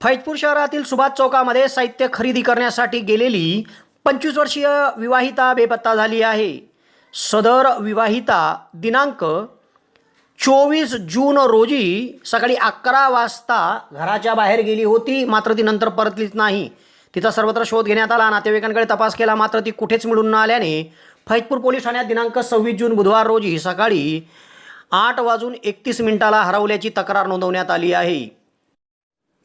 फैजपूर शहरातील सुभाष चौकामध्ये साहित्य खरेदी करण्यासाठी गेलेली पंचवीस वर्षीय विवाहिता बेपत्ता झाली आहे. सदर विवाहिता दिनांक चोवीस जून रोजी सकाळी अकरा वाजता घराच्या बाहेर गेली होती मात्र ती नंतर परतलीच नाही. तिचा सर्वत्र शोध घेण्यात आला नातेवाईकांकडे तपास केला मात्र ती कुठेच मिळून न आल्याने फैजपूर पोलीस ठाण्यात दिनांक सव्वीस जून बुधवार रोजी सकाळी आठ वाजून एकतीस मिनिटाला हरवल्याची तक्रार नोंदवण्यात आली आहे.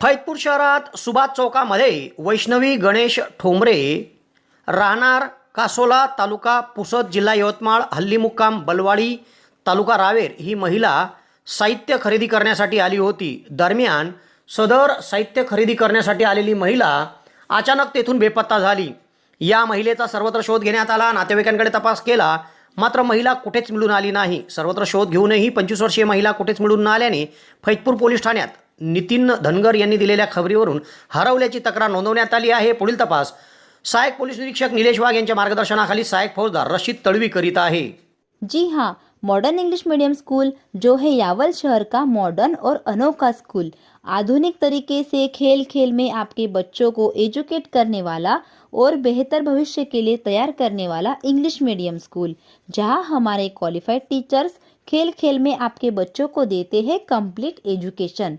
फैतपूर शहरात सुभाष चौकामध्ये वैष्णवी गणेश ठोंबरे राहणार कासोला तालुका पुसद जिल्हा यवतमाळ हल्ली मुक्काम बलवाडी तालुका रावेर ही महिला साहित्य खरेदी करण्यासाठी आली होती. दरम्यान सदर साहित्य खरेदी करण्यासाठी आलेली महिला अचानक तेथून बेपत्ता झाली. या महिलेचा सर्वत्र शोध घेण्यात आला नातेवाईकांकडे तपास केला मात्र महिला कुठेच मिळून आली नाही. सर्वत्र शोध घेऊनही पंचवीस वर्षीय महिला कुठेच मिळून न आल्याने फैजपूर पोलीस ठाण्यात नितीन धनगर यांनी दिलेल्या खबरीवरून हरवल्याची तक्रार नोंदवण्यात आली आहे. पुढील तपास. सहाय्यक पोलीस निरीक्षक निलेश वाघ यांच्या मार्गदर्शनाखाली सहाय्यक फौजदार रशीद तळवी करीत आहे. जी हाँ मॉडर्न इंग्लिश मीडियम स्कूल जो है यावल शहर का मॉडर्न और अनोखा स्कूल आधुनिक तरीके से खेल खेल में आपके बच्चों को एजुकेट करने वाला और बेहतर भविष्य के लिए तैयार करने वाला इंग्लिश मीडियम स्कूल जहां हमारे क्वालिफाइड टीचर्स खेल खेल में आपके बच्चों को देते हैं कंप्लीट एजुकेशन